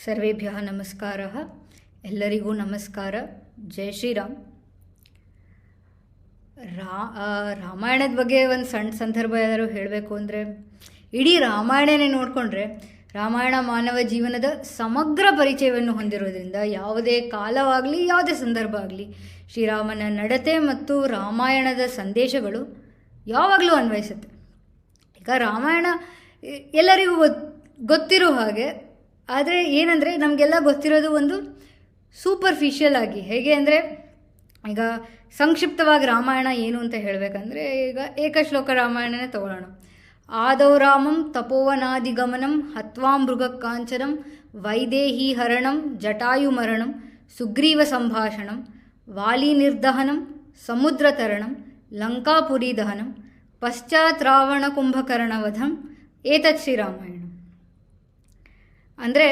ಸರ್ವೇಭ್ಯ ನಮಸ್ಕಾರ. ಎಲ್ಲರಿಗೂ ನಮಸ್ಕಾರ. ಜೈ ಶ್ರೀರಾಮ್. ರಾ ರಾಮಾಯಣದ ಬಗ್ಗೆ ಒಂದು ಸಣ್ಣ ಸಂದರ್ಭ ಯಾರು ಹೇಳಬೇಕು ಅಂದರೆ, ಇಡೀ ರಾಮಾಯಣನೇ ನೋಡಿಕೊಂಡ್ರೆ, ರಾಮಾಯಣ ಮಾನವ ಜೀವನದ ಸಮಗ್ರ ಪರಿಚಯವನ್ನು ಹೊಂದಿರೋದ್ರಿಂದ ಯಾವುದೇ ಕಾಲವಾಗಲಿ, ಯಾವುದೇ ಸಂದರ್ಭ ಆಗಲಿ, ಶ್ರೀರಾಮನ ನಡತೆ ಮತ್ತು ರಾಮಾಯಣದ ಸಂದೇಶಗಳು ಯಾವಾಗಲೂ ಅನ್ವಯಿಸುತ್ತೆ. ಈಗ ರಾಮಾಯಣ ಎಲ್ಲರಿಗೂ ಗೊತ್, ಗೊತ್ತಿರೋ ಹಾಗೆ ಆದರೆ ಏನಂದರೆ ನಮಗೆಲ್ಲ ಗೊತ್ತಿರೋದು ಒಂದು ಸೂಪರ್ಫಿಷಿಯಲ್ ಆಗಿ. ಹೇಗೆ ಅಂದರೆ, ಈಗ ಸಂಕ್ಷಿಪ್ತವಾಗಿ ರಾಮಾಯಣ ಏನು ಅಂತ ಹೇಳಬೇಕಂದ್ರೆ, ಈಗ ಏಕಶ್ಲೋಕ ರಾಮಾಯಣನೇ ತಗೊಳ್ಳೋಣ. ಆದೌ ರಾಮಂ ತಪೋವನಾದಿಗಮನಂ ಹತ್ವಾ ಮೃಗಕಾಂಚನಂ ವೈದೇಹಿ ಹರಣಂ ಜಟಾಯು ಮರಣಂ ಸುಗ್ರೀವ ಸಂಭಾಷಣಂ ವಾಲಿ ನಿರ್ದಹನಂ ಸಮುದ್ರ ತರಣಂ ಲಂಕಾಪುರಿ ದಹನಂ ಪಶ್ಚಾತ್ ರಾವಣ ಕುಂಭಕರ್ಣವಧಂ. ಏತತ್ ಶ್ರೀರಾಮಾಯಣ ಅಂದರೆ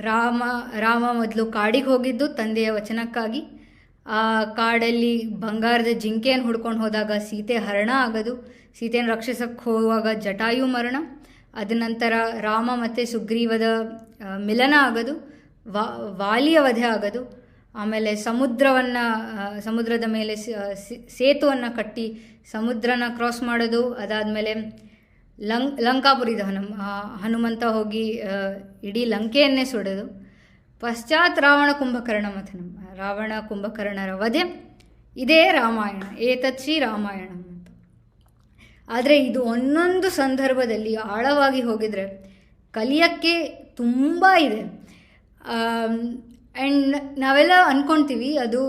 ರಾಮ ರಾಮ ಮೊದಲು ಕಾಡಿಗೆ ಹೋಗಿದ್ದು ತಂದೆಯ ವಚನಕ್ಕಾಗಿ. ಆ ಕಾಡಲ್ಲಿ ಬಂಗಾರದ ಜಿಂಕೆಯನ್ನು ಹುಡ್ಕೊಂಡು ಹೋದಾಗ ಸೀತೆ ಹರಣ ಆಗೋದು. ಸೀತೆಯನ್ನು ರಕ್ಷಿಸಕ್ಕೆ ಹೋಗುವಾಗ ಜಟಾಯು ಮರಣ. ಅದ ನಂತರ ರಾಮ ಮತ್ತು ಸುಗ್ರೀವದ ಮಿಲನ ಆಗೋದು. ವಾ, ವಾಲಿಯ ವಧೆ ಆಗೋದು. ಆಮೇಲೆ ಸಮುದ್ರವನ್ನು ಸಮುದ್ರದ ಮೇಲೆ ಸೇತುವನ್ನು ಕಟ್ಟಿ ಸಮುದ್ರನ ಕ್ರಾಸ್ ಮಾಡೋದು. ಅದಾದಮೇಲೆ ಲಂಕ್ ಲಂಕಾಪುರಿ ಹನು ಹನುಮಂತ ಹೋಗಿ ಇಡೀ ಲಂಕೆಯನ್ನೇ ಸುಡೋದು, ಪಶ್ಚಾತ್ ರಾವಣ ಕುಂಭಕರ್ಣ ಮಥನಂ, ರಾವಣ ಕುಂಭಕರ್ಣರ ವಧೆ, ಇದೇ ರಾಮಾಯಣ, ಏತತ್ ಶ್ರೀ ರಾಮಾಯಣ ಅಂತ. ಆದರೆ ಇದು ಒಂದೊಂದು ಸಂದರ್ಭದಲ್ಲಿ ಆಳವಾಗಿ ಹೋಗಿದರೆ ಕಲಿಯೋಕ್ಕೆ ತುಂಬ ಇದೆ. ಆ್ಯಂಡ್ ನಾವೆಲ್ಲ ಅಂದ್ಕೊತೀವಿ ಅದು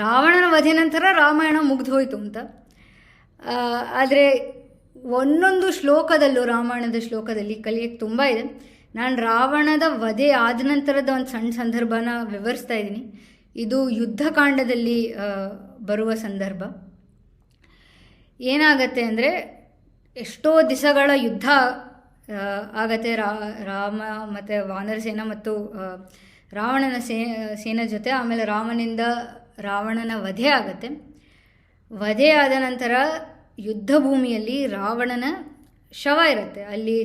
ರಾವಣನ ವಧೆ ನಂತರ ರಾಮಾಯಣ ಮುಗ್ದು ಹೋಯಿತು ಅಂತ. ಆದರೆ ಒಂದೊಂದು ಶ್ಲೋಕದಲ್ಲೂ, ರಾಮಾಯಣದ ಶ್ಲೋಕದಲ್ಲಿ ಕಲಿಯಕ್ಕೆ ತುಂಬ ಇದೆ. ನಾನು ರಾವಣದ ವಧೆ ಆದ ನಂತರದ ಒಂದು ಸಣ್ಣ ಸಂದರ್ಭನ ವಿವರಿಸ್ತಾ ಇದ್ದೀನಿ. ಇದು ಯುದ್ಧಕಾಂಡದಲ್ಲಿ ಬರುವ ಸಂದರ್ಭ. ಏನಾಗತ್ತೆ ಅಂದರೆ, ಎಷ್ಟೋ ದಿಸಗಳ ಯುದ್ಧ ಆಗತ್ತೆ. ರಾಮ ಮತ್ತು ವಾನರ ಸೇನ ಮತ್ತು ರಾವಣನ ಸೇ, ಸೇನೆ ಜೊತೆ, ಆಮೇಲೆ ರಾಮನಿಂದ ರಾವಣನ ವಧೆ ಆಗತ್ತೆ. ವಧೆ ಆದ ನಂತರ ಯುದ್ಧ ಭೂಮಿಯಲ್ಲಿ ರಾವಣನ ಶವ ಇರುತ್ತೆ. ಅಲ್ಲಿ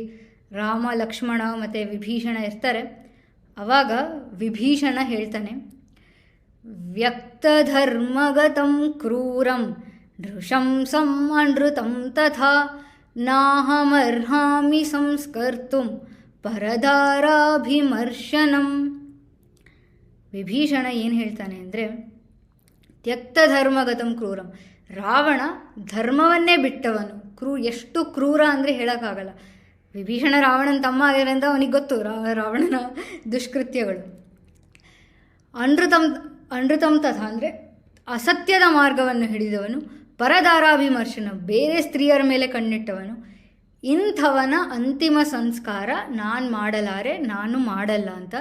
ರಾಮ, ಲಕ್ಷ್ಮಣ ಮತ್ತು ವಿಭೀಷಣ ಇರ್ತಾರೆ. ಅವಾಗ ವಿಭೀಷಣ ಹೇಳ್ತಾನೆ, ವ್ಯಕ್ತಧರ್ಮಗತಂ ಕ್ರೂರಂ ನೃಶಂಸಂ ಅನೃತಂ ತಥಾ, ನಾಹಮರ್ಹಾಮಿ ಸಂಸ್ಕರ್ತು ಪರದಾರಾಭಿಮರ್ಶನಂ. ವಿಭೀಷಣ ಏನು ಹೇಳ್ತಾನೆ ಅಂದರೆ ತ್ಯಕ್ತ ಧರ್ಮಗತಂ ಕ್ರೂರಂ. ರಾವಣ ಧರ್ಮವನ್ನೇ ಬಿಟ್ಟವನು. ಕ್ರೂ, ಎಷ್ಟು ಕ್ರೂರ ಅಂದರೆ ಹೇಳೋಕ್ಕಾಗಲ್ಲ. ವಿಭೀಷಣ ರಾವಣನ ತಮ್ಮ ಆಗಿರೋದ್ರಿಂದ ಅವನಿಗೆ ಗೊತ್ತು ರಾವಣನ ದುಷ್ಕೃತ್ಯಗಳು. ಅನೃತಂ ಅನೃತಂ ತಥ ಅಂದರೆ ಅಸತ್ಯದ ಮಾರ್ಗವನ್ನು ಹಿಡಿದವನು, ಪರದಾರಾಭಿಮರ್ಶನ, ಬೇರೆ ಸ್ತ್ರೀಯರ ಮೇಲೆ ಕಣ್ಣಿಟ್ಟವನು. ಇಂಥವನ ಅಂತಿಮ ಸಂಸ್ಕಾರ ನಾನು ಮಾಡಲಾರೆ, ನಾನು ಮಾಡಲ್ಲ ಅಂತ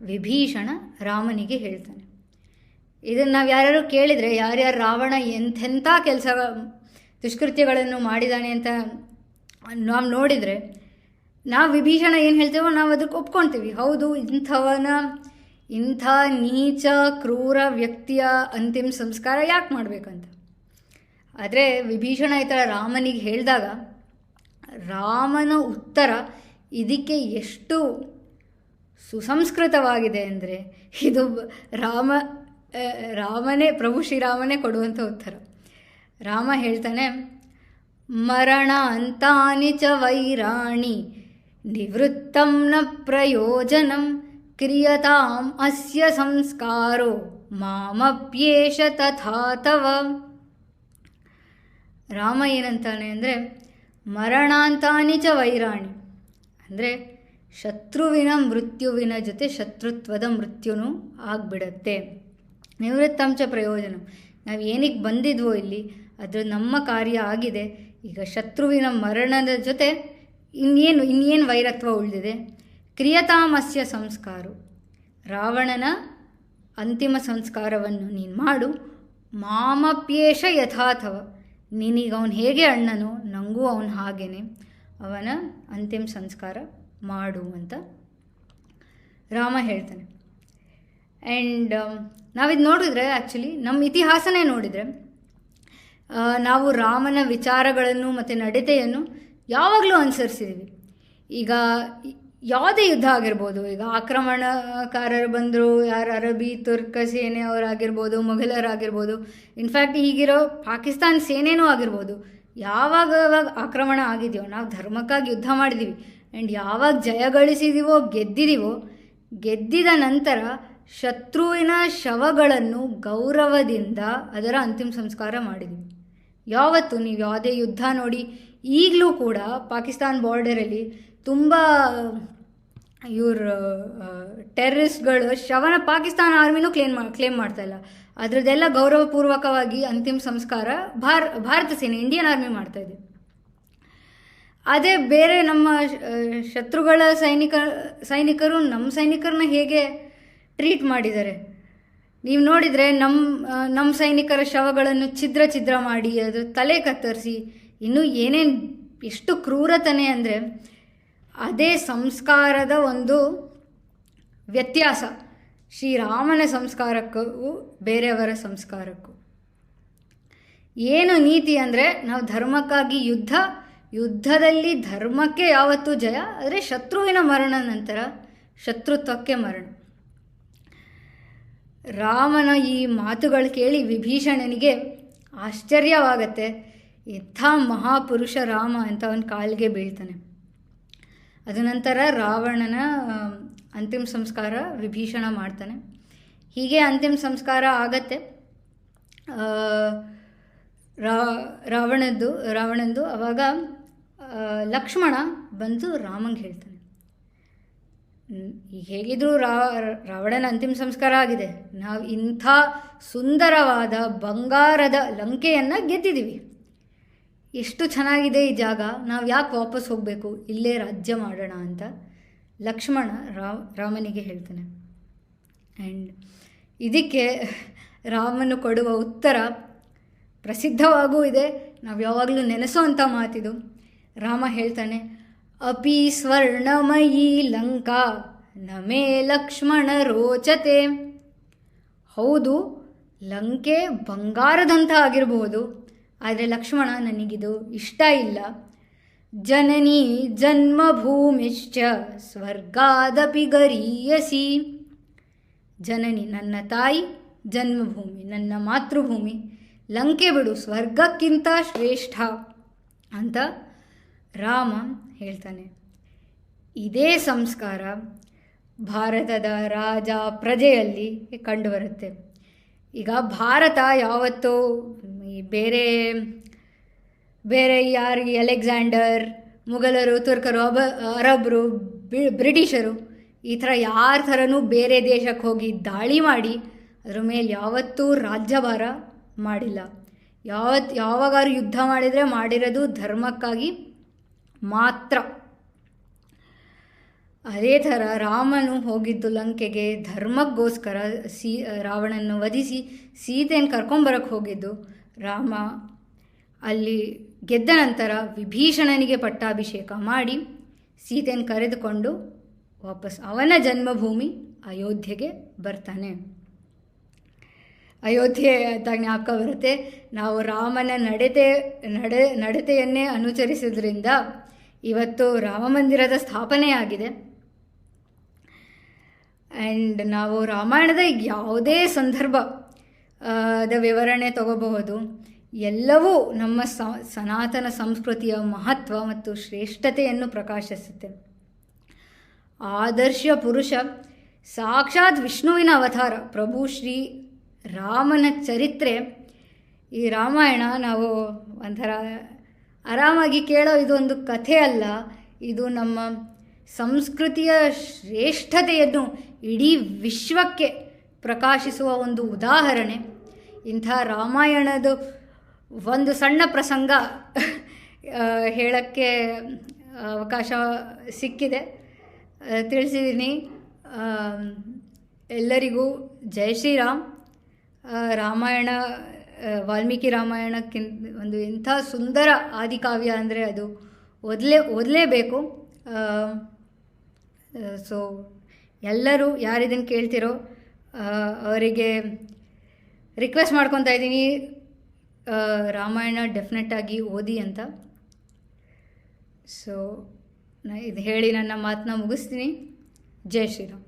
ವಿಭೀಷಣ ರಾಮನಿಗೆ ಹೇಳ್ತಾನೆ. ಇದನ್ನು ನಾವು ಯಾರ್ಯಾರು ಕೇಳಿದರೆ ಯಾರ್ಯಾರು ರಾವಣ ಎಂಥೆಂಥ ಕೆಲಸ ದುಷ್ಕೃತ್ಯಗಳನ್ನು ಮಾಡಿದ್ದಾನೆ ಅಂತ ನಾವು ನೋಡಿದರೆ, ನಾವು ವಿಭೀಷಣ ಏನು ಹೇಳ್ತೇವೋ ನಾವು ಅದಕ್ಕೆ ಒಪ್ಕೊಳ್ತೀವಿ ಹೌದು, ಇಂಥವನ, ಇಂಥ ನೀಚ, ಕ್ರೂರ ವ್ಯಕ್ತಿಯ ಅಂತಿಮ ಸಂಸ್ಕಾರ ಯಾಕೆ ಮಾಡಬೇಕಂತ? ಆದರೆ ವಿಭೀಷಣ ಈ ಥರ ರಾಮನಿಗೆ ಹೇಳಿದಾಗ, ರಾಮನ ಉತ್ತರ ಇದಕ್ಕೆ ಎಷ್ಟು ಸುಸಂಸ್ಕೃತವಾಗಿದೆ ಅಂದರೆ, ಇದು ರಾಮ ರಾಮನೇ, ಪ್ರಭು ಶ್ರೀರಾಮನೇ ಕೊಡುವಂಥ ಉತ್ತರ. ರಾಮ ಹೇಳ್ತಾನೆ ಮರಣ ಅಂತಾನಿ ಚ ವೈರಾಣಿ, ನಿವೃತ್ತಂ ನ ಪ್ರಯೋಜನಂ, ಕ್ರಿಯತಾಂ ಅಸ್ಯ ಸಂಸ್ಕಾರೋ, ಮಾಮಪ್ಯೇಷ ತಥಾತವ ರಾಮ ಏನಂತಾನೆ ಅಂದರೆ, ಮರಣಾಂತಾನಿ ಚ ವೈರಾಣಿ. ಅಂದರೆ, ಶತ್ರುವಿನ ಮೃತ್ಯುವಿನ ಜೊತೆ ಶತ್ರುತ್ವದ ಮೃತ್ಯುನೂ ಆಗಿಬಿಡತ್ತೆ. ನಿವೃತ್ತಂಚ ಪ್ರಯೋಜನ. ನಾವು ಏನಕ್ಕೆ ಬಂದಿದ್ವೋ ಇಲ್ಲಿ ಅದು ನಮ್ಮ ಕಾರ್ಯ ಆಗಿದೆ. ಈಗ ಶತ್ರುವಿನ ಮರಣದ ಜೊತೆ ಇನ್ನೇನು ಇನ್ನೇನು ವೈರತ್ವ ಉಳಿದಿದೆ? ಕ್ರಿಯತಾಮಸ್ಯ ಸಂಸ್ಕಾರ. ರಾವಣನ ಅಂತಿಮ ಸಂಸ್ಕಾರವನ್ನು ನೀನು ಮಾಡು. ಮಾಮಪ್ಯೇಷ ಯಥಾಥವ. ನೀನೀಗ ಅವನು ಹೇಗೆ ಅಣ್ಣನೋ ನನಗೂ ಅವನು ಹಾಗೇನೆ. ಅವನ ಅಂತಿಮ ಸಂಸ್ಕಾರ ಮಾಡು ಅಂತ ರಾಮ ಹೇಳ್ತಾನೆ. ಆ್ಯಂಡ್ ನಾವಿದು ನೋಡಿದ್ರೆ ಆ್ಯಕ್ಚುಲಿ ನಮ್ಮ ಇತಿಹಾಸನೇ ನೋಡಿದರೆ ನಾವು ರಾಮನ ವಿಚಾರಗಳನ್ನು ಮತ್ತು ನಡತೆಯನ್ನು ಯಾವಾಗಲೂ ಅನುಸರಿಸಿದ್ದೀವಿ ಈಗ ಯಾವುದೇ ಯುದ್ಧ ಆಗಿರ್ಬೋದು, ಈಗ ಆಕ್ರಮಣಕಾರರು ಬಂದರು, ಯಾರು ಅರಬಿ, ತುರ್ಕ ಸೇನೆ ಅವರಾಗಿರ್ಬೋದು ಮೊಘಲರಾಗಿರ್ಬೋದು ಇನ್ಫ್ಯಾಕ್ಟ್ ಈಗಿರೋ ಪಾಕಿಸ್ತಾನ ಸೇನೆನೂ ಆಗಿರ್ಬೋದು, ಯಾವಾಗ ಆಕ್ರಮಣ ಆಗಿದೆಯೋ, ನಾವು ಧರ್ಮಕ್ಕಾಗಿ ಯುದ್ಧ ಮಾಡಿದ್ದೀವಿ ಆ್ಯಂಡ್ ಯಾವಾಗ ಜಯಗಳಿಸಿದೀವೋ ಗೆದ್ದಿದ್ದೀವೋ ಗೆದ್ದಿದ ನಂತರ ಶತ್ರುವಿನ ಶವಗಳನ್ನು ಗೌರವದಿಂದ ಅದರ ಅಂತಿಮ ಸಂಸ್ಕಾರ ಮಾಡಿದ್ವಿ. ಯಾವತ್ತು ನೀವು ಯಾವುದೇ ಯುದ್ಧ ನೋಡಿ, ಈಗಲೂ ಕೂಡ ಪಾಕಿಸ್ತಾನ್ ಬಾರ್ಡರಲ್ಲಿ ತುಂಬ, ಇವ್ರ ಟೆರ್ರಿಸ್ಟ್ಗಳು ಶವನ ಪಾಕಿಸ್ತಾನ ಆರ್ಮಿನೂ ಕ್ಲೇಮ್ ಮಾ ಕ್ಲೇಮ್ ಮಾಡ್ತಾ ಇಲ್ಲ. ಅದರದ್ದೆಲ್ಲ ಗೌರವಪೂರ್ವಕವಾಗಿ ಅಂತಿಮ ಸಂಸ್ಕಾರ ಭಾರ, ಭಾರತ ಸೇನೆ ಇಂಡಿಯನ್ ಆರ್ಮಿ ಮಾಡ್ತಾ ಇದೆ. ಅದೇ ಬೇರೆ ನಮ್ಮ ಶತ್ರುಗಳ ಸೈನಿಕ, ಸೈನಿಕರು ನಮ್ಮ ಸೈನಿಕರನ್ನ ಹೇಗೆ ಟ್ರೀಟ್ ಮಾಡಿದ್ದಾರೆ ನೀವು ನೋಡಿದರೆ ನಮ್ಮ ನಮ್ಮ ಸೈನಿಕರ ಶವಗಳನ್ನು ಛಿದ್ರ ಛಿದ್ರ ಮಾಡಿ, ಅದು ತಲೆ ಕತ್ತರಿಸಿ, ಇನ್ನೂ ಏನೇನು ಎಷ್ಟು ಕ್ರೂರತನೆ ಅಂದರೆ, ಅದೇ ಸಂಸ್ಕಾರದ ಒಂದು ವ್ಯತ್ಯಾಸ. ಶ್ರೀರಾಮನ ಸಂಸ್ಕಾರಕ್ಕೂ ಬೇರೆಯವರ ಸಂಸ್ಕಾರಕ್ಕೂ. ಏನು ನೀತಿ ಅಂದರೆ, ನಾವು ಧರ್ಮಕ್ಕಾಗಿ ಯುದ್ಧ, ಯುದ್ಧದಲ್ಲಿ ಧರ್ಮಕ್ಕೆ ಯಾವತ್ತೂ ಜಯ, ಆದರೆ ಶತ್ರುವಿನ ಮರಣ ನಂತರ ಶತ್ರುತ್ವಕ್ಕೆ ಮರಣ. ರಾಮನ ಈ ಮಾತುಗಳು ಕೇಳಿ ವಿಭೀಷಣನಿಗೆ ಆಶ್ಚರ್ಯವಾಗತ್ತೆ. ಇಂಥ ಮಹಾಪುರುಷ ರಾಮ ಅಂತ ಅವನ ಕಾಲಿಗೆ ಬೀಳ್ತಾನೆ. ಅದನಂತರ ರಾವಣನ ಅಂತಿಮ ಸಂಸ್ಕಾರ ವಿಭೀಷಣ ಮಾಡ್ತಾನೆ. ಹೀಗೆ ಅಂತಿಮ ಸಂಸ್ಕಾರ ಆಗತ್ತೆ. ರಾವಣದ್ದು, ರಾವಣಂದು ಅವಾಗ ಲಕ್ಷ್ಮಣ ಬಂದು ರಾಮಂಗೆ ಹೇಳ್ತಾನೆ. ಈಗ ಹೇಗಿದ್ರೂ ರಾವಣನ ಅಂತಿಮ ಸಂಸ್ಕಾರ ಆಗಿದೆ. ನಾವು ಇಂಥ ಸುಂದರವಾದ ಬಂಗಾರದ ಲಂಕೆಯನ್ನು ಗೆದ್ದಿದ್ದೀವಿ. ಎಷ್ಟು ಚೆನ್ನಾಗಿದೆ ಈ ಜಾಗ. ನಾವು ಯಾಕೆ ವಾಪಸ್ ಹೋಗಬೇಕು? ಇಲ್ಲೇ ರಾಜ್ಯ ಮಾಡೋಣ ಅಂತ ಲಕ್ಷ್ಮಣ ರಾವ್ ರಾಮನಿಗೆ ಹೇಳ್ತಾನೆ. ಆ್ಯಂಡ್ ಇದಕ್ಕೆ ರಾಮನು ಕೊಡುವ ಉತ್ತರ ಪ್ರಸಿದ್ಧವಾಗೂ ಇದೆ. ನಾವು ಯಾವಾಗಲೂ ನೆನೆಸೋವಂಥ ಮಾತಿದು. ರಾಮ ಹೇಳ್ತಾನೆ ಅಪಿ ಸ್ವರ್ಣಮಯಿ ಲಂಕಾ ನಮೇ ಲಕ್ಷ್ಮಣ ರೋಚತೆ ಹೌದು, ಲಂಕೆ ಬಂಗಾರದಂಥ ಆಗಿರಬಹುದು ಆದರೆ ಲಕ್ಷ್ಮಣ ನನಗಿದು ಇಷ್ಟ ಇಲ್ಲ. ಜನನಿ ಜನ್ಮಭೂಮಿಶ್ಚ, ಸ್ವರ್ಗಾದಪಿ ಗರೀಯಸಿ. ಜನನಿ ನನ್ನ ತಾಯಿ, ಜನ್ಮಭೂಮಿ ನನ್ನ ಮಾತೃಭೂಮಿ, ಲಂಕೆ ಬಿಡು ಸ್ವರ್ಗಕ್ಕಿಂತ ಶ್ರೇಷ್ಠ ಅಂತ ರಾಮ ಹೇಳ್ತಾನೆ. ಇದೇ ಸಂಸ್ಕಾರ ಭಾರತದ ರಾಜ ಪ್ರಜೆಯಲ್ಲಿ ಕಂಡುಬರುತ್ತೆ. ಈಗ ಭಾರತ ಯಾವತ್ತೂ ಬೇರೆ ಬೇರೆ ಯಾರಿಗೆ ಅಲೆಕ್ಸಾಂಡರ್, ಮುಘಲರು, ತುರ್ಕರು, ಅಬ, ಅರಬ್ರು ಬ್ರಿಟಿಷರು ಈ ಥರ ಯಾರ ಥರನೂ ಬೇರೆ ದೇಶಕ್ಕೆ ಹೋಗಿ ದಾಳಿ ಮಾಡಿ ಅದ್ರ ಮೇಲೆ ಯಾವತ್ತೂ ರಾಜ್ಯಭಾರ ಮಾಡಿಲ್ಲ. ಯಾವತ್ತು ಯಾವಾಗಾದ್ರೂ ಯುದ್ಧ ಮಾಡಿದರೆ ಮಾಡಿರೋದು ಧರ್ಮಕ್ಕಾಗಿ ಮಾತ್ರ. ಅದೇ ಥರ ರಾಮನು ಹೋಗಿದ್ದು ಲಂಕೆಗೆ ಧರ್ಮಕ್ಕೋಸ್ಕರ ಸೀ ರಾವಣನ್ನು ವಧಿಸಿ ಸೀತೆಯನ್ನು ಕರ್ಕೊಂಬರಕ್ಕೆ ಹೋಗಿದ್ದು. ರಾಮ ಅಲ್ಲಿ ಗೆದ್ದ ನಂತರ ವಿಭೀಷಣನಿಗೆ ಪಟ್ಟಾಭಿಷೇಕ ಮಾಡಿ ಸೀತೆಯನ್ನು ಕರೆದುಕೊಂಡು ವಾಪಸ್ ಅವನ ಜನ್ಮಭೂಮಿ ಅಯೋಧ್ಯೆಗೆ ಬರ್ತಾನೆ. ಅಯೋಧ್ಯೆ ಅಂತ ಜ್ಞಾಪಕ ಬರುತ್ತೆ, ನಾವು ರಾಮನ ನಡತೆ, ನಡೆ, ನಡತೆಯನ್ನೇ ಅನುಸರಿಸಿದ್ರಿಂದ ಇವತ್ತು ರಾಮ ಮಂದಿರದ ಸ್ಥಾಪನೆ ಆಗಿದೆ ಆ್ಯಂಡ್ ನಾವು ರಾಮಾಯಣದ ಯಾವುದೇ ಸಂದರ್ಭ ದ ವಿವರಣೆ ತಗೋಬಹುದು. ಎಲ್ಲವೂ ನಮ್ಮ ಸನಾತನ ಸಂಸ್ಕೃತಿಯ ಮಹತ್ವ ಮತ್ತು ಶ್ರೇಷ್ಠತೆಯನ್ನು ಪ್ರಕಾಶಿಸುತ್ತೆ. ಆದರ್ಶ ಪುರುಷ, ಸಾಕ್ಷಾತ್ ವಿಷ್ಣುವಿನ ಅವತಾರ, ಪ್ರಭು ಶ್ರೀ ರಾಮನ ಚರಿತ್ರೆ. ಈ ರಾಮಾಯಣ ನಾವು ಒಂಥರ ಆರಾಮಾಗಿ ಕೇಳೋ ಇದೊಂದು ಕಥೆ ಅಲ್ಲ, ಇದು ನಮ್ಮ ಸಂಸ್ಕೃತಿಯ ಶ್ರೇಷ್ಠತೆಯನ್ನು ಇಡೀ ವಿಶ್ವಕ್ಕೆ ಪ್ರಕಾಶಿಸುವ ಒಂದು ಉದಾಹರಣೆ. ಇಂಥ ರಾಮಾಯಣದ ಒಂದು ಸಣ್ಣ ಪ್ರಸಂಗ ಹೇಳಕ್ಕೆ ಅವಕಾಶ ಸಿಕ್ಕಿದೆ. ತಿಳಿಸಿದ್ದೀನಿ ಎಲ್ಲರಿಗೂ ಜೈ ಶ್ರೀರಾಮ್. ರಾಮಾಯಣ ವಾಲ್ಮೀಕಿ ರಾಮಾಯಣಕ್ಕಿಂತ ಒಂದು ಎಂಥ ಸುಂದರ ಆದಿಕಾವ್ಯ ಅಂದರೆ ಅದು ಓದಲೇ, ಓದಲೇಬೇಕು. ಸೊ ಎಲ್ಲರೂ ಯಾರಿದನ್ನು ಕೇಳ್ತಿರೋ ಅವರಿಗೆ ರಿಕ್ವೆಸ್ಟ್ ಮಾಡ್ಕೊತಾ ಇದ್ದೀನಿ. ರಾಮಾಯಣ ಡೆಫಿನೆಟ್ಟಾಗಿ ಓದಿ ಅಂತ. ಸೊ ನಾ ಇದು ಹೇಳಿ ನನ್ನ ಮಾತನ್ನ ಮುಗಿಸ್ತೀನಿ. ಜೈ ಶ್ರೀರಾಮ್.